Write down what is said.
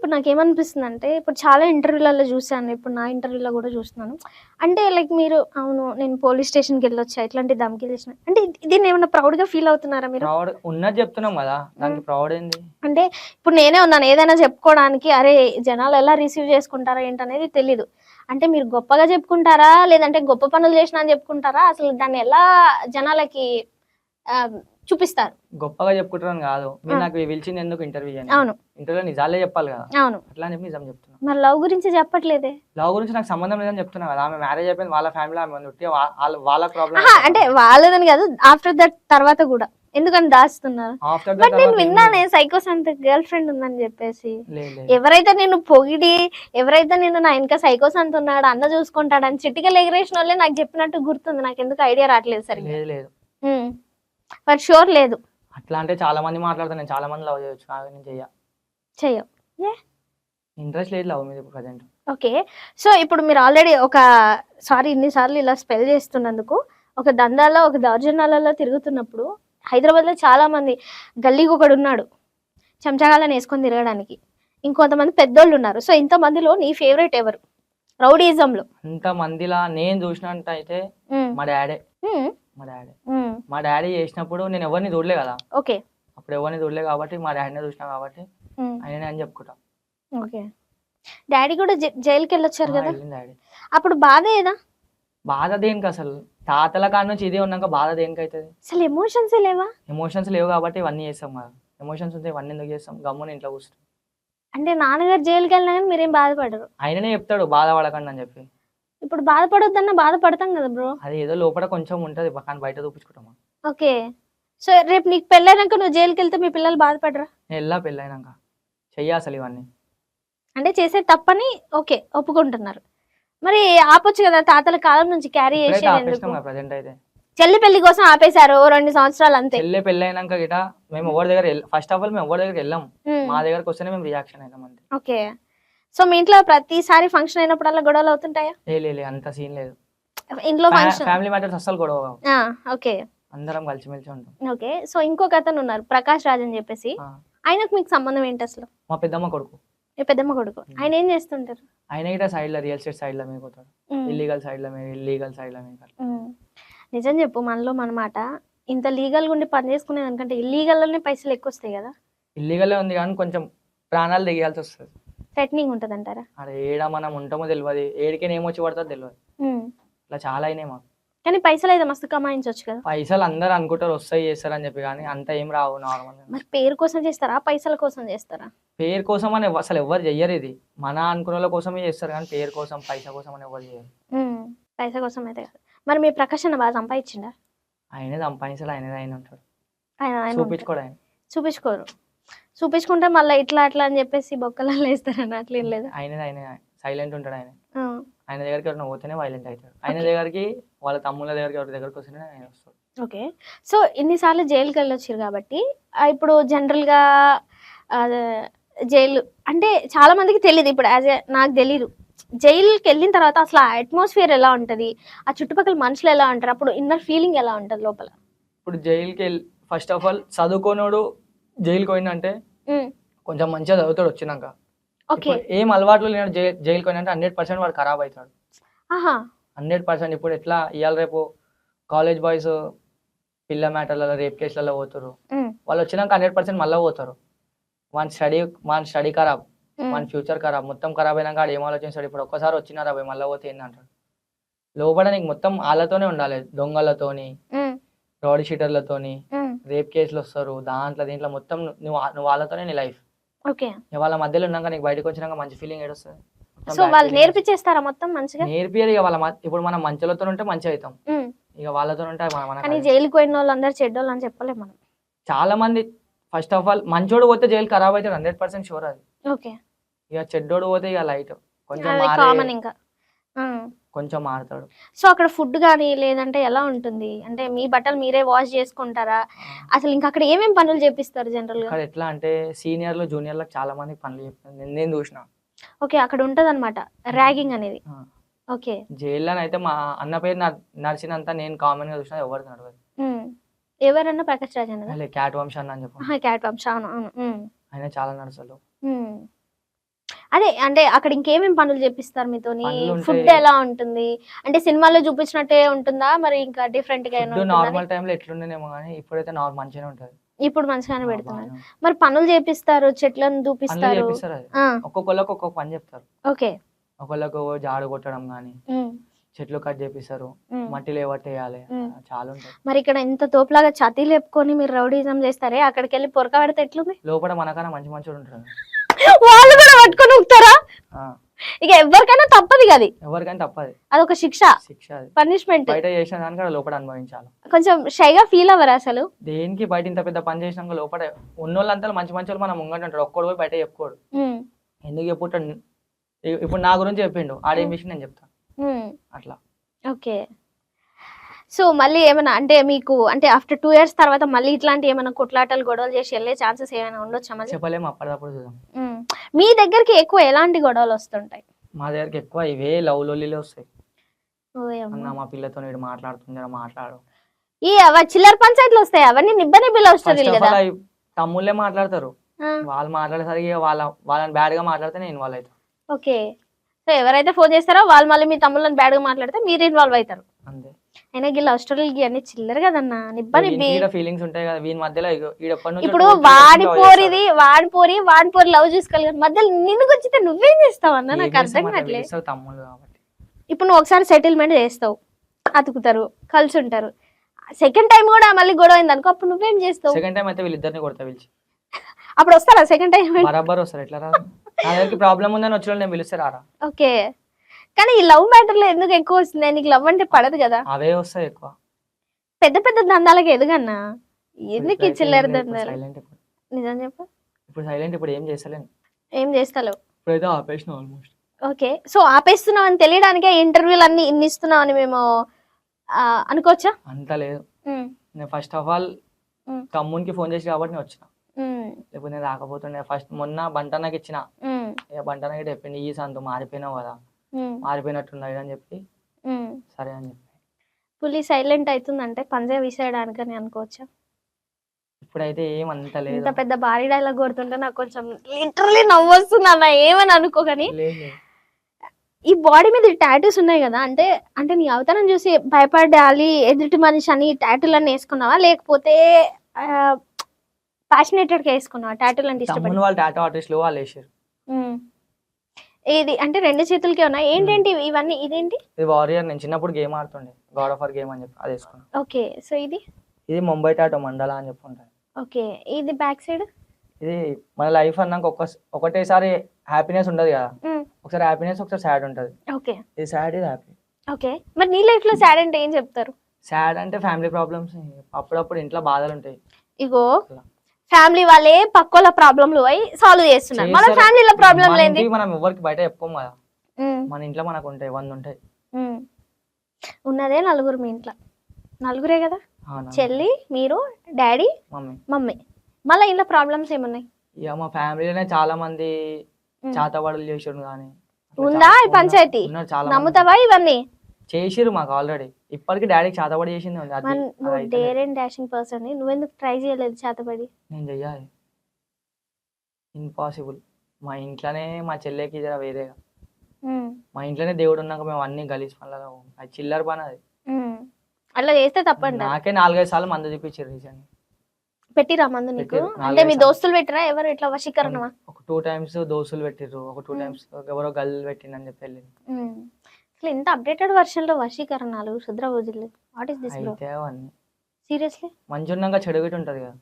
ఇప్పుడు నాకేమనిపిస్తుంది అంటే ఇప్పుడు చాలా ఇంటర్వ్యూలలో చూసాను ఇప్పుడు నా ఇంటర్వ్యూలో కూడా చూస్తున్నాను. అంటే లైక్ మీరు అవును నేను పోలీస్ స్టేషన్కి వెళ్ళొచ్చా ఇట్లాంటి ధమ్కి చేసిన. అంటే దీన్ని ఏమైనా ప్రౌడ్గా ఫీల్ అవుతున్నారా మీరు? ప్రౌడ్ ఉన్నది చెప్తున్నాం కదా దానికి ప్రౌడ్ ఏంది? అంటే ఇప్పుడు నేనే ఉన్నాను ఏదైనా చెప్పుకోవడానికి అరే జనాలు ఎలా రిసీవ్ చేసుకుంటారా ఏంటనేది తెలీదు. అంటే మీరు గొప్పగా చెప్పుకుంటారా లేదంటే గొప్ప పనులు చేసినా అని చెప్పుకుంటారా? అసలు దాన్ని ఎలా జనాలకి చూపిస్తారు. గొప్పగా చెప్పుకుంటారని కాదు. మీరు. నాకు పిలిచింది ఎందుకు ఇంటర్వ్యూ అవును. ఇంటర్వ్యూలో నిజాలే చెప్పాలి కదా. అవును. అట్లా అని చెప్పి నిజం చెప్తున్నా. మరి లవ్ గురించి చెప్పట్లేదే? లవ్ గురించి నాకు సంబంధం లేదని చెప్తున్నా కదా. ఆమె మ్యారేజ్ అయిపోయింది వాళ్ళ ఫ్యామిలీ ఆమె వా- వాళ్ళ ఆహా, అంటే వాళ్ళదని కాదు ఆఫ్టర్ దట్ తర్వాత కూడా. ఎందుకని దాస్తున్నారు బట్ నేను విన్నానే సైకోస్ అంత గర్ల్ ఫ్రెండ్ ఉందని చెప్పేసి. ఎవరైతే నేను పొగిడి ఎవరైతే నేను నా ఇంకా సైకోస్ అంత ఉన్నాడు అన్న చూసుకుంటాడని చిటికలు ఎగరేసిన వాళ్ళే నాకు చెప్పినట్టు గుర్తుంది. నాకు ఎందుకు ఐడియా రావట్లేదు సరిగ్గా. బట్ షూర్ లేదు. అట్లా అంటే చాలా మంది మాట్లాడతాను నేను చాలా మంది లవ్ చేయొచ్చు నాకు నేను చెయ్య. చెయ్యం ఇంట్రెస్ట్ లేదు లవ్ మీద ఇప్పుడు ప్రజెంట్. ఓకే. సో ఇప్పుడు మీరు ఆల్రెడీ ఒక సారీ ఇన్నిసార్లు ఇలా స్పెల్ చేస్తున్నందుకు ఒక దందాలో ఒక దౌర్జన్యాలలో తిరుగుతున్నప్పుడు హైదరాబాద్లో చాలా మంది గల్లీకి ఒకడు ఉన్నాడు చెంచగాలని వేసుకొని తిరగడానికి. ఇంకొంతమంది పెద్దోళ్ళు ఉన్నారు. సో ఇంతమందిలో నీ ఫేవరెట్ ఎవరు? రౌడీజంలో. అంత మందిలా నేను చూసినట్టు అయితే మా డాడే. మా డాడీ. మా డాడీ చేసినప్పుడు నేను ఎవరిని చూడలే కదా. ఓకే. అప్పుడు ఎవరిని చూడలే కాబట్టి మా డాడీనే చూసినా కాబట్టి ఆయననే అని చెప్పుకుంటా. ఓకే. డాడీ కూడా జైలుకి వెళ్ళొచ్చారు కదా? డాడీ. అప్పుడు బాధ ఏదా బాధ దేనికి అసలు? తాతల కాడ నుంచి ఇదే ఉన్నాక బాధ దేనికి అవుతుంది అసలు ఎమోషన్స్ లేవా? ఎమోషన్స్ లేవు కాబట్టి ఇవన్నీ చేస్తాం కదా. ఎమోషన్స్ ఉంటే ఇవన్నీ ఎందుకు చేస్తాం? గమ్మున ఇంట్లో కూర్చుంటాం. అంటే నాన్నగారు జైలుకి వెళ్ళినా కానీ మీరేం బాధపడరు. ఆయననే చెప్తాడు బాధపడకండి అని చెప్పి. ఇప్పుడు బాధపడొద్దన్న బాధపడతాం కదా బ్రో. అది ఏదో లోపల కొంచెం ఉంటుంది కానీ బయట చూపించుకుంటాం ఓకే. సో రేపు నీకు పెళ్ళైనాక నువ్వు జైలుకి వెళ్తే మీ పిల్లలు బాధపడరా? నేను వెళ్ళా పెళ్ళైనాక? చెయ్య అసలు ఇవన్నీ. అంటే చేసే తప్పని ఓకే ఒప్పుకుంటున్నారు. మరి ఆపొచ్చు కదా తాతల కాలం నుంచి క్యారీ చేసేది ప్రజెంట్ అయితే. చెల్లి పెళ్ళి కోసం ఆపేశారు రెండు సంవత్సరాలు అంతే. చెల్లె పెళ్ళైనాక గిట మేము ఎవరి దగ్గర ఫస్ట్ ఆఫ్ ఆల్ మేము ఎవరి దగ్గరికి వెళ్ళాం. ఉమ్, మా దగ్గరకు వస్తేనే మేము రియాక్షన్ అవుతాం అంతే. ఓకే. సో మీ ఇంట్లో ప్రతిసారి ఫంక్షన్ అయినప్పుడల్లా గొడవలు అవుతుంటాయా? ఏ లే లే, అంత సీన్ లేదు. ఇంట్లో ఫంక్షన్ ఫ్యామిలీ మ్యాటర్స్ అస్సలు గొడవ కావు. ఓకే. అందరం కలిసిమెలిసి ఉంటాం. ఓకే సో ఇంకొక అతను ఉన్నారు ప్రకాష్ రాజ్ అని చెప్పేసి. ఆ. ఆయనకు మీకు సంబంధం ఏంటి అసలు? మా పెద్దమ్మ కొడుకు. మీ పెద్దమ్మ కొడుకు. ఆయన ఏం చేస్తుంటారు? ఆయన గిట సైడ్లో రియల్ ఎస్టేట్ సైడ్లో మీకు పోతాడు ఉమ్, ఇల్లీగల్ సైడ్లో మీరు ఇల్లీగల్ సైడ్లో మీకు ఉమ్. నిజం చెప్పు మనలో మన మాట. ఇంత లీగల్ ఉండి పని చేసుకునే దానికంటే ఇల్లీగల్లోనే పైసలు ఎక్కువ వస్తాయి కదా. ఇల్లీగల్ ఉంది కానీ కొంచెం ప్రాణాలు దిగాల్సి వస్తుంది. థ్రెటనింగ్ ఉంటుంది అంటారా అక్కడ ఏడ మనం ఉంటామో తెలియదు ఏడికైనా ఏమొచ్చి పడుతుందో తెలియదు ఇట్లా చాలా అయినాయి మాకు. కానీ పైసలు అయితే మస్తు కమాయించవచ్చు కదా. పైసలు అందరు అనుకుంటారు వస్తాయి చేస్తారు అని చెప్పి కానీ అంత ఏం రావు నార్మల్ మరి పేరు కోసం చేస్తారా? పైసల కోసం చేస్తారా? పేరు కోసం అని అసలు ఎవరు చెయ్యరు ఇది. మన అనుకున్న కోసమే చేస్తారు కానీ పేరు కోసం పైసా కోసం అని ఎవరు చేయరు పైసా కోసం అయితే కాదు. మరి మీ ప్రకాష్ అన్న బాగా సంపాదించిండా? ఆయనే సంపాదించాలి ఆయనది ఆయన ఉంటాడు. ఆయన ఆయన. చూపించుకోడు ఆయన. చూపించుకోరు. చూపించుకుంటే మళ్ళీ ఇట్లా అట్లా అని చెప్పేసి బొక్కలలో వేస్తారని అట్లా లేదు? ఆయనది ఆయన సైలెంట్ ఉంటాడు ఆయన. ఆయన దగ్గరికి ఎవరైనా పోతేనే వైలెంట్ అవుతాడు. ఆయన దగ్గరికి వాళ్ళ తమ్ముళ్ళ దగ్గరికి ఎవరి దగ్గరికి వస్తేనే ఆయన వస్తాడు. ఓకే. సో ఇన్నిసార్లు జైలుకి వెళ్ళొచ్చారు కాబట్టి ఇప్పుడు జనరల్గా జైలు అంటే చాలా మందికి తెలియదు ఇప్పుడు యాజ్ నాకు తెలీదు. జైలుకి వెళ్ళిన తర్వాత అసలు ఆ అట్మాస్ఫియర్ ఎలా ఉంటుంది? ఆ చుట్టుపక్కల మనుషులు ఎలా ఉంటారు? అప్పుడు ఇన్నర్ ఫీలింగ్ ఎలా ఉంటుంది లోపల? ఇప్పుడు జైలుకి వెళ్ళి ఫస్ట్ ఆఫ్ ఆల్ చదువుకోనోడు జైలుకి పోయిందంటే కొంచెం మంచిగా చదువుతాడు వచ్చినాక. ఏం అలవాట్లు లేని జైలుకి పోయినంటే హండ్రెడ్ పర్సెంట్ వాడు ఖరాబ్ అవుతాడు. హండ్రెడ్ పర్సెంట్ ఇప్పుడు ఎట్లా ఇవాళ రేపు కాలేజ్ బాయ్స్ పిల్ల మ్యాటర్లలో రేప్ కేసులలో పోతారు. వాళ్ళు వచ్చినాక హండ్రెడ్ పర్సెంట్ మళ్ళీ పోతారు. మన స్టడీ మన స్టడీ ఖరాబ్ మన ఫ్యూచర్ ఖరాబ్ మొత్తం ఖరాబ్ అయినాక ఆడు ఏం ఆలోచిస్తాడు? ఇప్పుడు ఒక్కసారి వచ్చినారా పోయి మళ్ళీ పోతే ఏందంటాడు? లోపల నీకు మొత్తం వాళ్ళతోనే ఉండాలి దొంగలతోని రౌడీ షీటర్లతోని రేప్ కేసులు వస్తారు దాంట్లో దీంట్లో మొత్తం నువ్వు నువ్వు వాళ్ళతోనే నీ లైఫ్. ఓకే. వాళ్ళ మధ్యలో ఉన్నాక నీకు బయటకు వచ్చినాక మంచి ఫీలింగ్ ఏడొస్తుంది. సో వాళ్ళు నేర్పించేస్తారా మొత్తం మంచిగా? నేర్పియరు ఇక వాళ్ళ ఇప్పుడు మనం మంచులతో ఉంటే మంచి అవుతాం. ఇక వాళ్ళతో ఉంటే కానీ జైలుకి పోయిన వాళ్ళు అందరు చెడ్డోళ్ళు అని చెప్పలేము మనం. చాలా మంది ఫస్ట్ ఆఫ్ ఆల్ మంచోడు పోతే జైలు ఖరాబ్ అవుతాడు హండ్రెడ్ పర్సెంట్ షూర్ అది. ఓకే. ఇక చెడ్డోడు పోతే ఇక లైట్ కొంచెం కామన్ ఇంకా. కొంచెం మారుతాడు. సో అక్కడ ఫుడ్ కానీ లేదంటే ఎలా ఉంటుంది? అంటే మీ బట్టలు మీరే వాష్ చేసుకుంటారా? అసలు ఇంకా అక్కడ ఏమేం పనులు చేపిస్తారు జనరల్గా ఎట్లా అంటే సీనియర్లు జూనియర్లకు చాలా మందికి పనులు చెప్తాను నేను నేను చూసిన. ఓకే అక్కడ ఉంటది అనమాట ర్యాగింగ్ అనేది. ఆ. ఓకే. జైల్లో అయితే మా అన్న పేరు నర్- నడిచినంత నేను కామన్గా చూసిన ఎవరు నడవదు. ఉమ్. ఎవరన్నా ప్రకాష్ రాజ్ అన్నదా? క్యాట్ వంశ అన్న అని చెప్పు. క్యాట్ పంప్ అవును అవును ఉమ్. ఆయన చాలా నడుసలు ఉమ్. అదే అంటే అక్కడ ఇంకేమేం పనులు చేపిస్తారు ఉంటాయి. ఫుడ్ ఎలా ఉంటుంది? అంటే సినిమాలో చూపించినట్టే ఉంటుందా? మరి ఇంకా డిఫరెంట్గా ఉంటుందా? నార్మల్ టైంలో ఎట్లుండేనేమో కానీ ఇప్పుడైతే నార్మల్ మంచిగానే ఉంటుంది. ఇప్పుడు మంచిగానే పెడుతున్నారు. ఉంటుంది. మరి పనులు చేపిస్తారు చెట్లను చూపిస్తారు. ఒక్కొక్కళ్ళకి ఒక్కొక్క పని చెప్తారు. ఓకే. ఒకళ్ళకు జాడు కొట్టడం ఉమ్, చెట్లు కట్ చేపిస్తారు. మట్టి లేవట్టేయాలి. చాలా మరి ఇక్కడ ఇంత తోపులాగా ఛాతీ లేపుకొని మీరు రౌడీజం చేస్తారే? అక్కడికి వెళ్ళి పొరక పెడితే ఎట్లుంది? లోపల మనకన్నా మంచి మంచి ఉంటారు వాళ్ళు కూడా పట్టుకొని ఊపుతారా ఆ, ఇక ఎవరికైనా తప్పదు కదా అది. ఎవరికైనా తప్పది. అదొక శిక్ష. శిక్ష అది. పనిష్మెంట్. బయట చేసిన దానికి లోపల అనుభవించాలి. కొంచెం షైగా ఫీల్ అవ్వరు అసలు? దేనికి బయట ఇంత పెద్ద పని చేసినాక లోపల ఉన్నోళ్ళంతా మంచి మంచి వాళ్ళు మనం ముంగట ఉంటాడు ఒక్కడు పోయి బయట చెప్పుకోడు. ఎందుకు చెప్పుంటాడు ఇ- ఇప్పుడు నా గురించి చెప్పిండు. ఆడేం చేసి నేను చెప్తాను అట్లా. ఓకే. సో మళ్ళీ ఏమైనా అంటే మీకు అంటే ఆఫ్టర్ టూ ఇయర్స్ తర్వాత మళ్ళీ ఇట్లాంటి ఏమైనా కొట్లాటలు గొడవలు చేసి వెళ్ళే ఛాన్సెస్ ఏమైనా ఉండొచ్చా మళ్ళీ? చెప్పలేము అప్పటిదప్పుడు చూద్దాం. మీ దగ్గరికి ఎక్కువ ఎలాంటి గొడవలు వస్తుంటాయి? మా దగ్గరికి ఎక్కువ ఇవే లవ్ లొల్లిలే వస్తాయి. అన్న మా పిల్లతో నేను మాట్లాడుతుంది మాట్లాడు. ఈ అవ చిల్లర పంచాయతీలు వస్తాయి అవన్నీ నిబ్బ నిబ్బిలో వస్తుంది కదా. తమ్ముళ్ళే మాట్లాడతారు. వాళ్ళు మాట్లాడేసరికి వాళ్ళ వాళ్ళని బ్యాడ్గా మాట్లాడితే నేను అవుతాను ఓకే. సో ఎవరైతే ఫోన్ చేస్తారో వాళ్ళు మళ్ళీ మీ తమ్ముళ్ళని బ్యాడ్గా మాట్లాడితే మీరు ఇన్వాల్వ్ అవుతారు. అంతే. అయినా ఈ లవ్ స్టోరీలు అన్ని చిల్లర కదన్నా నిబ్బ నిబ్బి. ఫీలింగ్స్ ఉంటాయి కదా వీని మధ్యలో ఇప్పుడు వాడి పోరిది వాడి పోరి వాడి పోరి లవ్ చూసుకోవాలి మధ్యలో నిన్ను గుచ్చితే నువ్వేం చేస్తావు అన్న. నాకు అర్థం కావట్లేదు. ఇప్పుడు నువ్వు ఒకసారి సెటిల్మెంట్ చేస్తావు అతుకుతారు కలిసి ఉంటారు సెకండ్ టైం కూడా మళ్ళీ గొడవ అయింది అనుకో అప్పుడు నువ్వేం చేస్తావు? సెకండ్ టైం అయితే వీళ్ళిద్దరిని కొడతా పిలిచి. అప్పుడు వస్తారా? సెకండ్ టైం బరాబర్ వస్తారు ఎట్లా రాదు దగ్గరికి ప్రాబ్లం ఉందని వచ్చిన నేను పిలిస్తే రారా? ఓకే. కానీ ఈ లవ్ మ్యాటర్లో ఎందుకు ఎక్కువ వస్తుంది? నీకు లవ్ అంటే పడదు కదా? అవే వస్తాయి ఎక్కువ. పెద్ద పెద్ద దందాలకి ఎదుగన్నా? ఎందుకు ఈ చిల్లర దందాలు? సైలెంట్ ఇప్పుడు. నిజం చెప్పు. ఇప్పుడు సైలెంట్ ఇప్పుడు ఏం చేస్తలేను. ఏం చేస్తావు ఇప్పుడైతే ఆపేసిన ఆల్మోస్ట్ ఓకే. సో ఆపేస్తున్నావు అని తెలియడానికే ఇంటర్వ్యూలు అన్ని ఇన్ని ఇస్తున్నావు అని మేము ఆ, అనుకోవచ్చా? అంత లేదు. ఉమ్, నేను ఫస్ట్ ఆఫ్ ఆల్. తమ్మునికి ఫోన్ చేసి కాబట్టి నేను వచ్చిన. లేకపోతే నేను రాకపోతుండే. ఫస్ట్ మొన్న బంటన్నకి ఇచ్చిన. ఇక బంటన్నకి చెప్పింది ఈ సంతు మారిపోయినావు కదా ఉమ్, మారిపోయినట్టున్నాయి అని చెప్పి. సరే అని చెప్పి. పులి సైలెంట్ అవుతుందంటే పంజా విసేయడానికని అనుకోవచ్చా? ఇప్పుడైతే ఏం అంత లేదు. ఇంత పెద్ద భారీ డైలాగ్ కొడుతుంటే నాకు కొంచెం లిటరలీ నవ్వు వస్తుంది అన్న ఏమని అనుకోకని లేదు, లేదు. ఈ బాడీ మీద టాటూస్ ఉన్నాయి కదా అంటే అంటే నీ అవతారం చూసి భయపడాలి ఎదుటి మనిషి అని టాటూలన్నీ వేసుకున్నావా? లేకపోతే ప్యాషనేటెడ్గా వేసుకున్నావా టాటూలు అంటే ఇష్టపడి తమ్ముని వాళ్ళు టాటో ఆర్టిస్టులు వాళ్ళు వేసారు. ఇది అంటే రెండు చేతులకే ఉన్నాయి? ఏంటంటే ఇవి- ఇవన్నీ ఇదేంటి? ఇది వారియర్ నేను చిన్నప్పుడు గేమ్ ఆడుతుండే. గాడ్ ఆఫ్ గేమ్ అని చెప్పి అది వేసుకున్నాను ఓకే సో ఇది? ఇది ముంబై టాటో మండల అని చెప్పి ఉంటుంది. ఓకే ఇది బ్యాక్ సైడ్ ఇది మన లైఫ్ అన్నాక ఒక ఒకటేసారి హ్యాపీనెస్ ఉండదు కదా. ఒకసారి హ్యాపీనెస్ ఒకసారి సాడ్ ఉంటుంది. ఓకే. ఇది సాడ్ ఇది హ్యాపీ ఓకే. మరి నీ లైఫ్లో సాడ్ అంటే ఏం చెప్తారు? సాడ్ అంటే ఫ్యామిలీ ప్రాబ్లమ్స్ అప్పుడప్పుడు ఇంట్లో బాధలు ఉంటాయి ఇగో అలా. ఫ్యామిలీ వాళ్ళే పక్కోల ప్రాబ్లంలు అయి సాల్వ్ చేస్తున్నారు. మన. ఫ్యామిలీలో ప్రాబ్లం లేని ఇంటికి మనం ఎవరికి బయట చెప్పుకోం కదా. మన ఇంట్లో మనకు ఉంటాయి వంద ఉంటాయి. ఉన్నదే నలుగురు మీ ఇంట్లో. నలుగురే కదా? చెల్లి మీరు డాడీ మమ్మీ. మమ్మీ. మళ్ళీ ఇంట్లో ప్రాబ్లమ్స్ ఏమున్నాయి? ఇక మా ఫ్యామిలీలోనే చాలా మంది. చాతబడులు చేసాడు కానీ. ఉందా ఈ పంచాయతీ? నమ్ముతావా ఇవన్నీ? చేసిర్రు మాకు ఆల్రెడీ ఇప్పటికి డాడీకి చాతబడి చేసింది ఉంది. అది అండ్ డాషింగ్ పర్సన్ నువ్వెందుకు ట్రై చేయలేదు చేతబడి? నేను చెయ్యాలి. ఇంపాసిబుల్ మా ఇంట్లోనే మా చెల్లెకి జర వేరేగా ఉమ్, మా ఇంట్లోనే దేవుడు ఉన్నాక మేము అన్ని గలీజ్ పనులలో పోము. అది చిల్లర పని అది. ఉమ్. అట్లా చేస్తే తప్పంట నాకే నాలుగైదు సార్లు మందు చూపించారు రీసెంట్ పెట్టిరా మందు నీకు? పెట్టిర్రు. అంటే మీ. దోస్తులు పెట్టిరా? ఎవరు ఇట్లా వశీకరణమా? ఒక టూ టైమ్స్ దోస్తులు పెట్టిర్రు. ఒక టూ మ్మ్. టైమ్స్ ఎవరో గల్ పెట్టిందని చెప్పి వెళ్ళింది. ఉమ్. అసలు ఇంత అప్డేటెడ్ వర్షన్లో వశీకరణాలు Shudra what is this bro seriously మంచి ఉన్నాక చెడు ఉంటది కదా